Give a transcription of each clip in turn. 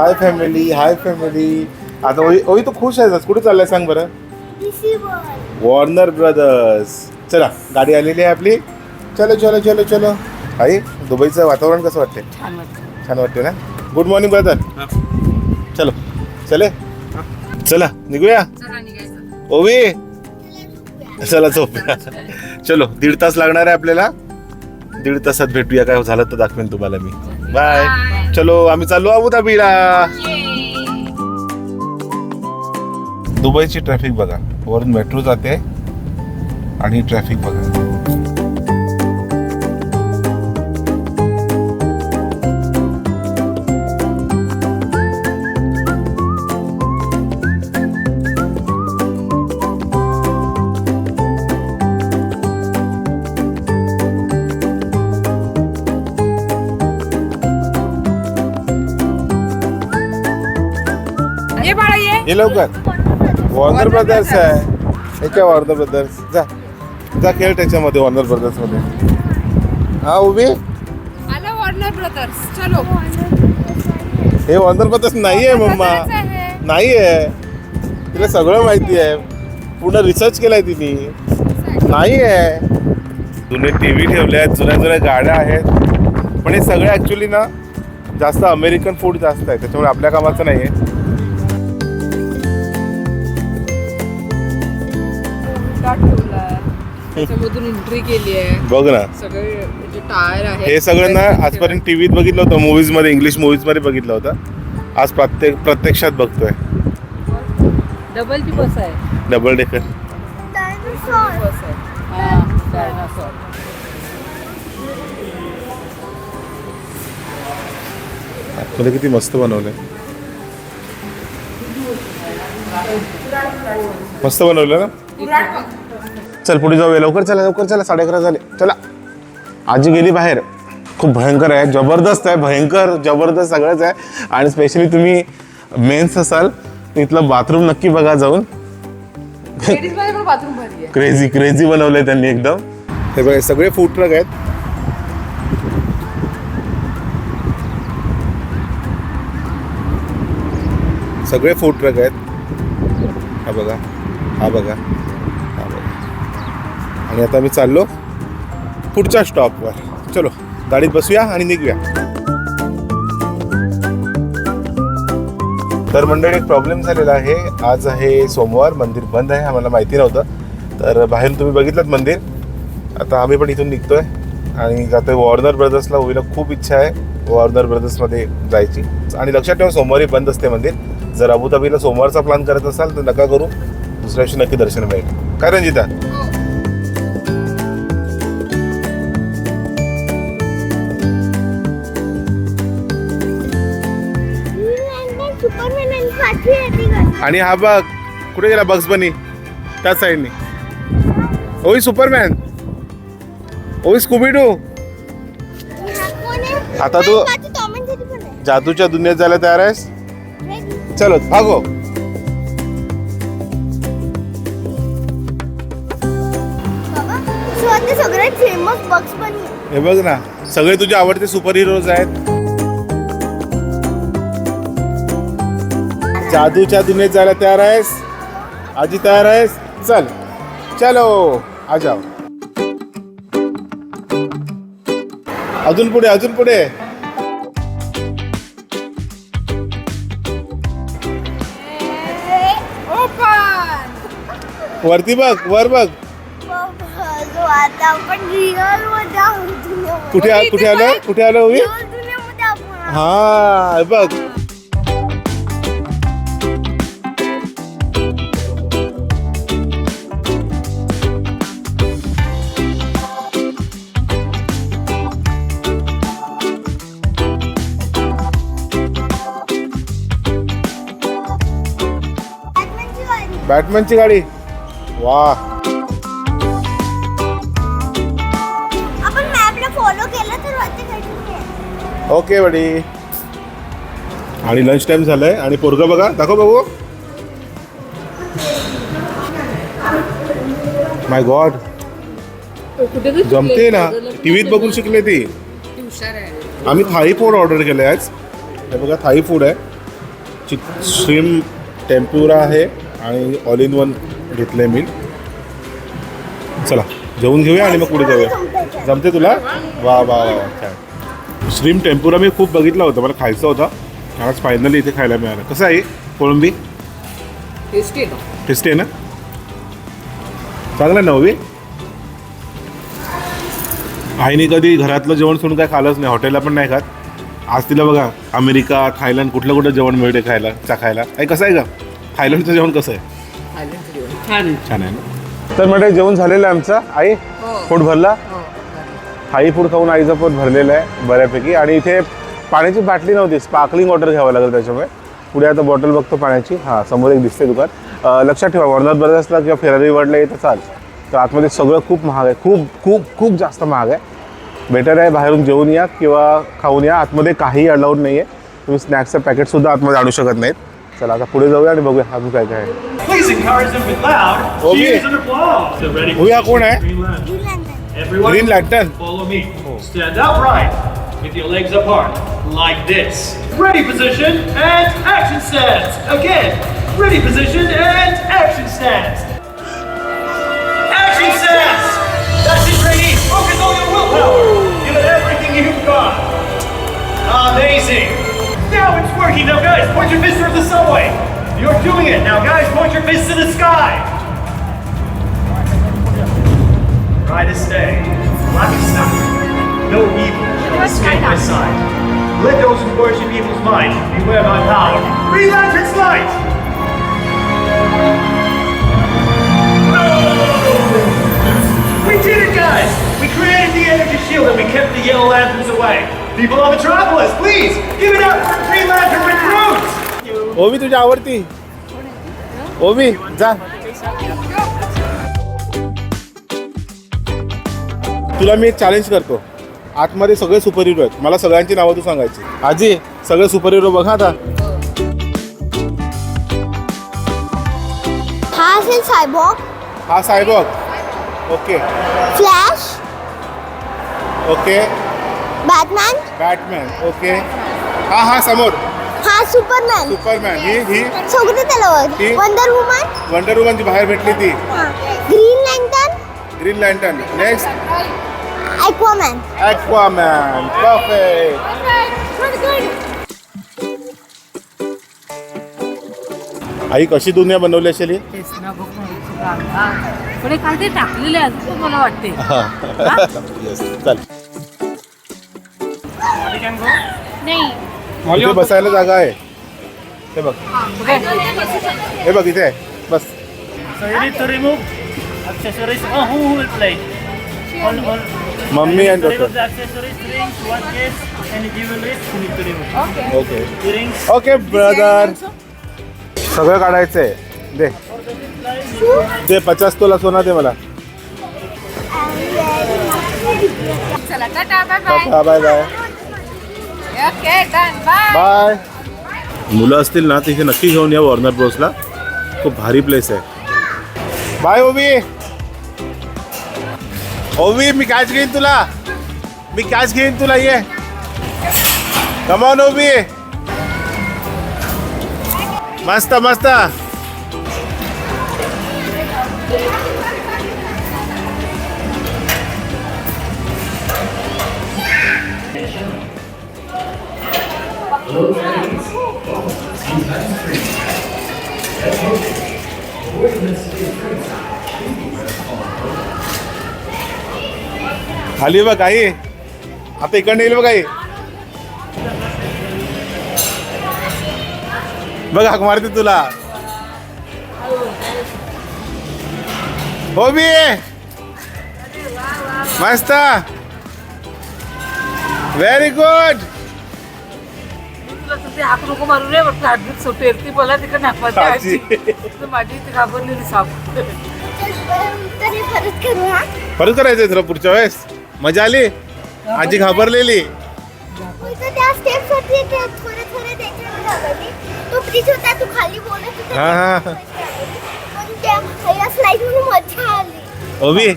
Hi family hi family. आता ओई ओई तू खुश आहेस? कुठे चाललाय सांग बरं? Warner Brothers. चला गाडी आलेली आहे आपली. चलो चलो चलो चलो. आई दुबईचं वातावरण कसं वाटते छान वाटतं छान वाटते ना? गुड मॉर्निंग ब्रदर चलो. चले. चला निघूया? ओवी? चला झोपूया. चलो दीड तास लागणार आहे आपल्याला. दीड तासात भेटूया. काय झालं तर दाखवेन तुम्हाला मी. बाय. चलो आम्ही चाललो अबुधाबीला दुबईची ट्रॅफिक बघा. वरून मेट्रो जाते आणि ट्रॅफिक बघा. ये हे लवकर. वॉर्नर ब्रदर्स आहे. हे काय वॉर्नर ब्रदर्स जा. जा खेळ त्याच्यामध्ये वॉर्नर ब्रदर्समध्ये. हा उभी आलं वॉर्नर ब्रदर्स चलो. हे वॉर्नर ब्रदर्स नाही आहे मम्मा. नाही आहे. तिला सगळं माहिती आहे. पूर्ण रिसर्च केलाय तिने. नाही आहे जुने टी व्ही ठेवले आहेत जुन्या जुन्या गाड्या आहेत. पण हे सगळे ॲक्च्युली ना जास्त अमेरिकन फूड जास्त आहे. त्याच्यामुळे आपल्या कामाचं नाही आहे त्याच्यामधून एंट्री केली आहे. बघ ना. सगळे जे टायर आहे हे सगळं ना आजपर्यंत टी व्हीत बघितलं होतं मूवीजमध्ये इंग्लिश मूवीजमध्ये बघितलं होतं. आज प्रत्येक प्रत्यक्षात बघतोय. डबलची बस आहे डबल डेकर बस आहे. हा डायनासॉर तुला किती मस्त बनवलंय. मस्त बनवलं ना? चल पुढे जाऊया. लवकर चला लवकर चला. साडे अकरा झाले. चला. आजी गेली बाहेर. खूप भयंकर आहे. जबरदस्त आहे. भयंकर जबरदस्त सगळंच आहे. आणि स्पेशली तुम्ही मेन्स असाल तर इथलं बाथरूम नक्की बघा जाऊन. क्रेझी क्रेझी बनवलंय त्यांनी एकदम. हे बघा सगळे फूड ट्रक आहेत. सगळे फूड ट्रक आहेत. हा बघा. हा बघा. आणि आता मी चाललो पुढच्या स्टॉपवर. चलो गाडीत बसूया आणि निघूया. तर मंडळी एक प्रॉब्लेम झालेला आहे. आज आहे सोमवार मंदिर बंद आहे आम्हाला माहिती नव्हतं. तर बाहेरून तुम्ही बघितलं मंदिर. आता आम्ही पण इथून निघतोय. आणि जातोय वॉर्नर ब्रदर्सला होईला खूप इच्छा आहे वॉर्नर ब्रदर्समध्ये जायची. आणि लक्षात ठेवा सोमवारी बंद असते मंदिर. जर अबुधाबीला सोमवारचा प्लॅन करत असाल तर नका करू. दुसऱ्या दिवशी नक्की दर्शन मिळेल. काय रंजिता आणि हा बघ कुठे गेला बग्स बनी त्या साईडने ओय सुपरमॅन ओय स्कूबीडू आता तू जादूच्या दुनियेत जायला तयार आहेस? चलो भागो. बक्स हे बघ ना सगळे तुझे आवडते सुपर हिरोज आहेत. जादूच्या दुनियेत जायला तयार आहेस? आजी तयार आहेस? चल. चलो. आ जाओ अजून पुढे अजून पुढे. वरती बघ वर बघ. कुठे आ- कुठे आलं कुठे आलं हे बघ. बॅटमॅनची गाडी. वा. आपण मॅपला फॉलो केलं तर वरती काहीतरी आहे. ओके बडी आणि लंच टाइम झालाय. आणि पोरग बघा. दाखव बघू. माय गॉड कुठे तरी जमते ना. टीव्हीत बघून शिकले ती. ती हुशार आहे. आम्ही थाई फूड ऑर्डर केलंय आज. हे बघा थाई फूड आहे. चिक श्रीम टेम्प्युरा आहे. आणि ऑल इन वन घेतलं आहे मी. चला जेवून घेऊया आणि मग पुढे जाऊया. जमते तुला? वा वा वा छान. श्रीम टेम्पुरा मी खूप बघितला होता मला खायचा होता. आज फायनली इथे खायला मिळालं. कसं आहे? कोळंबी? टेस्टी आहे ना टेस्टी आहे ना? चांगलं नववी आईने कधी घरातलं जेवण सोडून काय खाल्लंच नाही हॉटेलला पण नाही खात. आज तिला बघा अमेरिका थायलंड कुठलं कुठलं जेवण मिळते खायला चा खायला. आई कसं आहे का थायलंडचं जेवण कसं आहे? थायलंडचं जेवण. छान आहे. छान आहे ना? तर म्हणजे जेवण झालेलं आहे आमचं. आई हो. पोट भरला? हो हाई फूड खाऊन आईचं पोट भरलेलं आहे बऱ्यापैकी. आणि इथे पाण्याची बाटली नव्हती स्पार्कलिंग वॉटर घ्यावं लागेल त्याच्यामुळे. पुढे आता बॉटल बघतो पाण्याची. हां समोर एक दिसते दुकान. अं, लक्षात ठेवा वॉर्नर ब्रदर्सला किंवा फेरारी वर्ल्डला येतं चाल तर आतमध्ये सगळं खूप महाग आहे. खूप खूप खूप जास्त महाग आहे. बेटर आहे बाहेरून जेवून या किंवा खाऊन या. आतमध्ये काहीही अलाउड नाही आहे तुम्ही स्नॅक्सचं पॅकेटसुद्धा आतमध्ये आणू शकत नाहीत. चला आता पुढे जाऊया आणि बघूया अजून काय काय आहे Please encourage them with loud Okay. cheers and applause. So ready? भूया कोण आहे Greenland. Everyone, Green Lantern follow me. Stand upright with your legs apart, like this. Ready position and action stance. Again, ready position and action stance. Action stance. That's it, trainee. Focus on your willpower. Give it everything you've got. Amazing. It's working. Now, guys, point your fists towards the subway. You're doing it. Now, guys, point your fists to the sky. Try to stay. Black is not. No evil shall escape my sight. Let those who worship evil's might beware my power. Green Lantern's light! We did it, guys! We created the energy shield and we kept the yellow lanterns away. People of Metropolis, please give it up for Green Lantern recruits! ओवी तुझी आवडती? ओवी जा. तुला मी एक challenge करतो. आतमध्ये सगळे सुपर हिरो आहेत. मला सगळ्यांची नावं तू सांगायची. आजी. सगळे सुपर हिरो बघा आता. हा असेल सायबॉक. हा cyborg okay. Flash. Okay. Batman Batman okay हा हा समोर. हा सुपरमॅन सुपरमॅन ही ही. सगळे त्याला ही? वंडर वुमन वंडर वुमनची बाहेर भेटली ती. Green Lantern Green Lantern next Aquaman Aquaman perfect आई कशी दुनिया बनवली असेल ही? तेच ना बघ ना, अंगात. हे. काहीतरी टाकलेलं आहे असं मला वाटते येस चल नाही. बसायला जागा आहे. हे बघ. हे बघ. इथे बस. Mummy and okay okay brother सगळं काढायचंय. दे. ते पचास तोला सोना दे मला. चला tata bye bye bye okay done bye bye मुलं असतील ना तिथे नक्की घेऊन या वॉर्नर ब्रोसला खूप भारी प्लेस आहे. बाय ओवी ओवी मी कॅच घेईन तुला. मी कॅच घेईन तुला ये. कमॉन ओवी मस्त मस्त. खाली बघ आई. आता इकडनं येईल बघ आई. बघ हाक मारते तुला. हो बी मस्त. व्हेरी गुड तुला ते हाक नको मारू म्हटलं सुटेल ती मला तिकडे नाकवायची आजी. तर माझी इथे घाबरलेली साप. तरी परत करू हा? परत करायचंय तुला पुढच्या वेळेस? मजा आली? आजी घाबरलेली? फक्त त्या स्टेप्स होती ते थोडे थोडे त्याच्यावर घाबरली. तो ब्रिज होता तू खाली बोलत होता हा हा. पण त्या पहिल्या स्लाइडमध्ये मजा आली. ओबी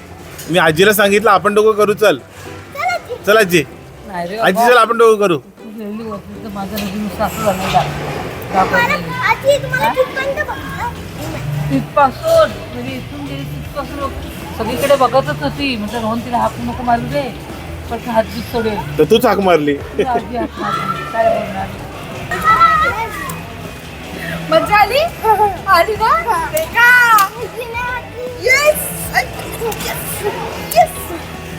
मी आजीला सांगितलं आपण दोघं करू चल. चला आजी. नाही रे आजी चल आपण दोघं करू. तू गेली वरती तर माझं नदी नुसतं असं झालं घाबरलेली. आजी तुम्हाला कितपर्यंत बघितलं तिथपासून म्हणजे इथून गेली तिथपासून सगळीकडे बघतच होती. म्हटलं रोहन तिला हाक नको मारू दे पण हात बीत सोडेल. तर तूच हाक मारली. काय बोलणार? मजा आली? आली ना? येस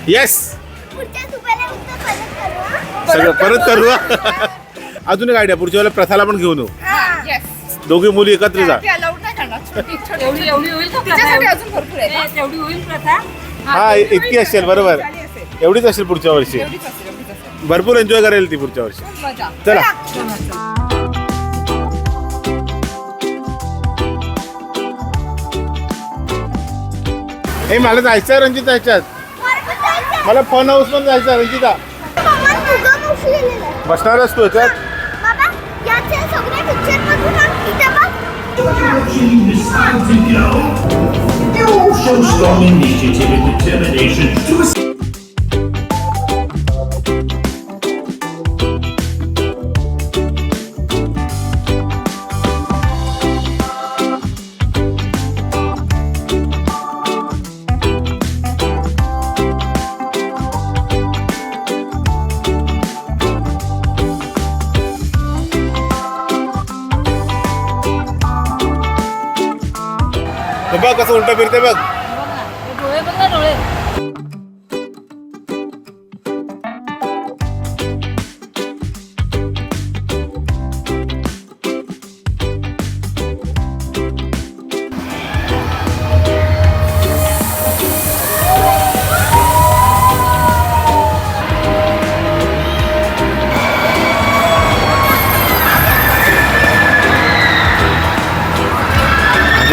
येस सगळं परत करू. अजून एक आयडिया पुढच्या वेळेला प्रथाला पण घेऊन येऊ. येस दोघी मुली एकत्र जा. आहे. हा इतकी असेल बरोबर. एवढीच असेल पुढच्या वर्षी. एवढीच असेल एवढीच असेल. भरपूर एन्जॉय करेल ती पुढच्या वर्षी. चला. हे मला जायचं ह्याच्यात. परत जायचं. मला फन हाऊस पण जायचं रंजिता मम्मा तुझं उचललेलं आहे. बसणारच तू ह्याच्यात बाबा याच्या सगळ्या पिक्चर मधून आण, इथं बघ You decide to go. You show strong initiative and determination to उलट फिरते बघ.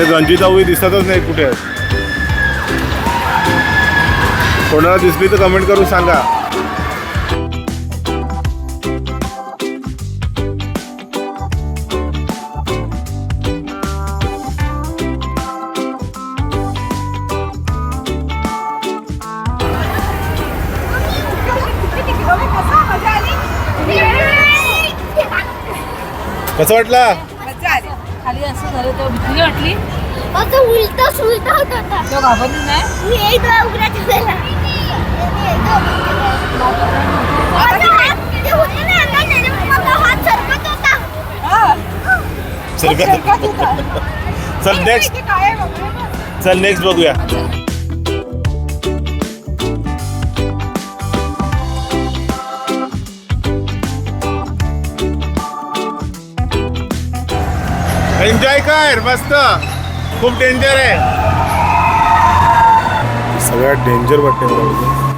म्हणजे रंजिता उभी दिसतच नाही कुठे. कोणाला दिसली तर कमेंट करून सांगा. कसं वाटलं? खाली असं झालं तेव्हा भीती नाही वाटली? असं उलट सुलट होत होता. तेव्हा घाबरली नाही? मी एक डोळा उघडा ठेवलेला. माझा हात ते होते ना अंगात त्याच्यामुळे माझा हात सरकत होता. चल नेक्स्ट काय आहे. चल नेक्स्ट बघूया. एन्जॉय कर मस्त. खूप डेंजर आहे. सगळ्यात डेंजर वाटते मला.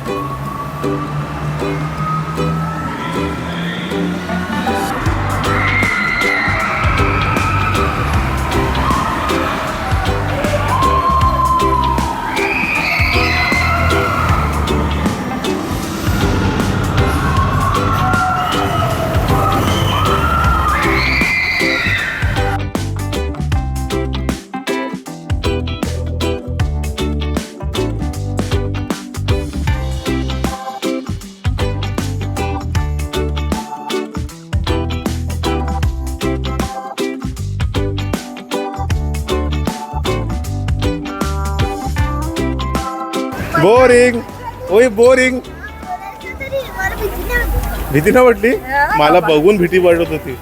बोरिंग ओय बोरिंग तरी भीती नाही ना वाटली? मला बघून भीती वाटत होती.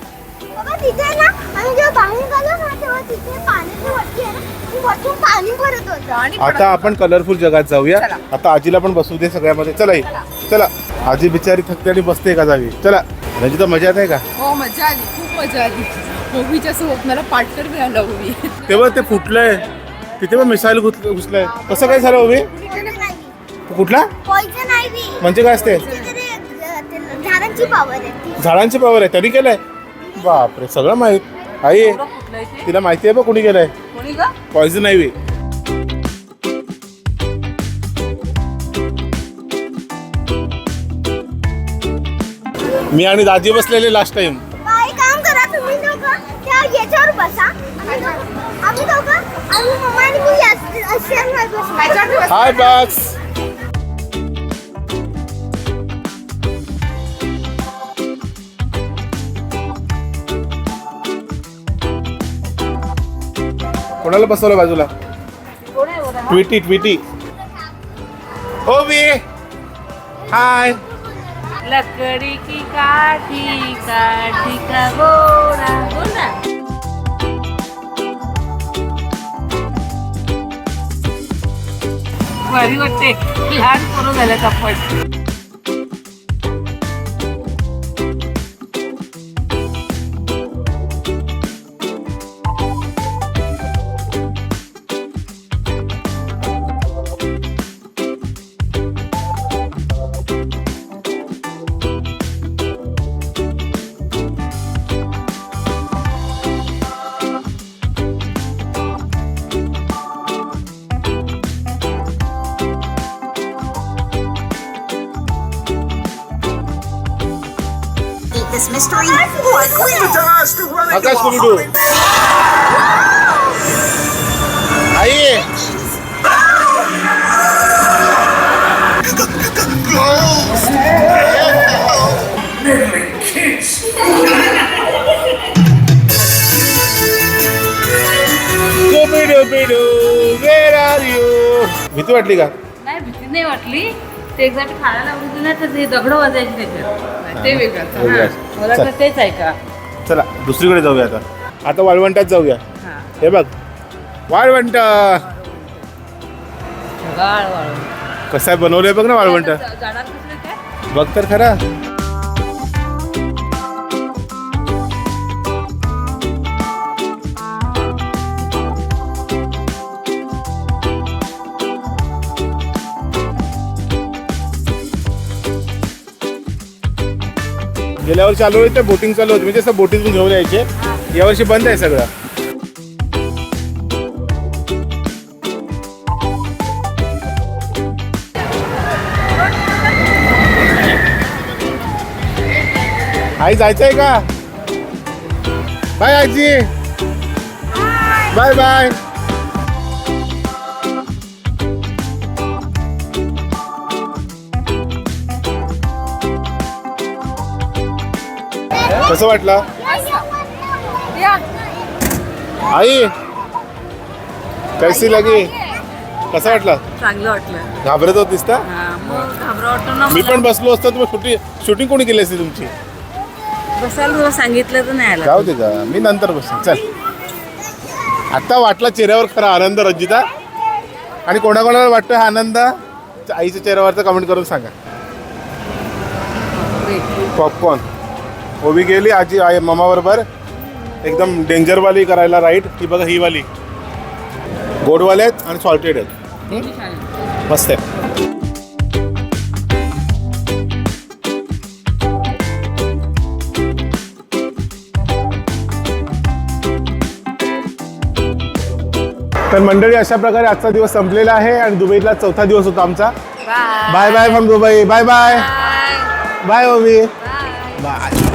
आता आपण कलरफुल जगात जाऊया. आता आजीला पण बसू दे सगळ्यामध्ये. चला. चला. आजी बिचारी थकते आणि बसते का जागी. चला. रंजिता मजा येत आहे का? हो मजा आली. खूप मजा आली. मूवीच्या सोबत मला पार्टनर मिळाला तेव्हा ते फुटलंय. तिथे पण मिसाईल घुसलंय. कसं काय झालं उभी कुठला? पॉइझन आयव्ही म्हणजे काय असते? झाडांची पावर आहे. झाडांची पावर आहे. तरी केलंय. बापरे सगळं माहीत. आई तिला माहिती आहे बघ कुणी केलंय? कोणी का पॉइझन नाही मी आणि दाजी बसलेले लास्ट टाइम काम करा तुम्ही दोघं. त्या याच्यावर बसा. आम्ही दोघं- आम्ही दोघं आम्ही मम्मा आणि मी या- अशांवर बसू. त्याच्यावर दिवस हाय बॉक्स कोणाला बसवलं बाजूला? कोण आहे बरं? ट्विटी ट्विटी ओवी हाय लकड़ी की काठी काठी का घोडा. बोल भारी वाटते. लहान पोरं झाल्यात आपण. This mystery or quit. Akash कुलडू I Scooby-Dooby-Doo, where are you? भीती वाटली का नाही भीती नाही वाटली ते ना तर ते दगड वाजायची त्याच्यात. ते वेगळंच हा. मला तेच आहे का चला दुसरीकडे जाऊया आता. आता वाळवंटात जाऊया. हा. हे बघ. वाळवंट. कसं आहे बनवलंय बघ ना वाळवंट. जाणार कसलं काय? बघ तर खरा. गेल्या वर्षी आलो होते बोटिंग चालू होती. म्हणजे असं बोटिंग घेऊन यायचे. यावर्षी बंद आहे सगळं. आई जायचंय का? बाय आजी. Bye bye. कसं वाटलं? आई कैसी लगी? कसं वाटलं? चांगलं वाटलं. घाबरत होत दिसता? हा वाटतो मी. पण बसलो असतो तुम्ही शूटिंग शूटिंग कोणी केली असती तुमची? बसायला तुला सांगितलं तर नाही आला. जाऊ दे का मी नंतर बसेन चल. आता वाटला चेहऱ्यावर खरा आनंद रंजिता? आणि कोणाकोणाला वाटतोय हा आनंद? आईच्या चेहऱ्यावरचा कमेंट करून सांगा. पॉपकॉर्न ओबी गेली आजी आई मम्मा बरोबर. एकदम डेंजरवाली करायला राईट ही बघा ही वाली. गोडवाले आहेत आणि सॉल्टेड आहेत. हं? मस्त आहे. तर मंडळी अशा प्रकारे आजचा दिवस संपलेला आहे आणि दुबईतला चौथा दिवस होता आमचा. Bye bye from Dubai. Bye bye bye Ovi bye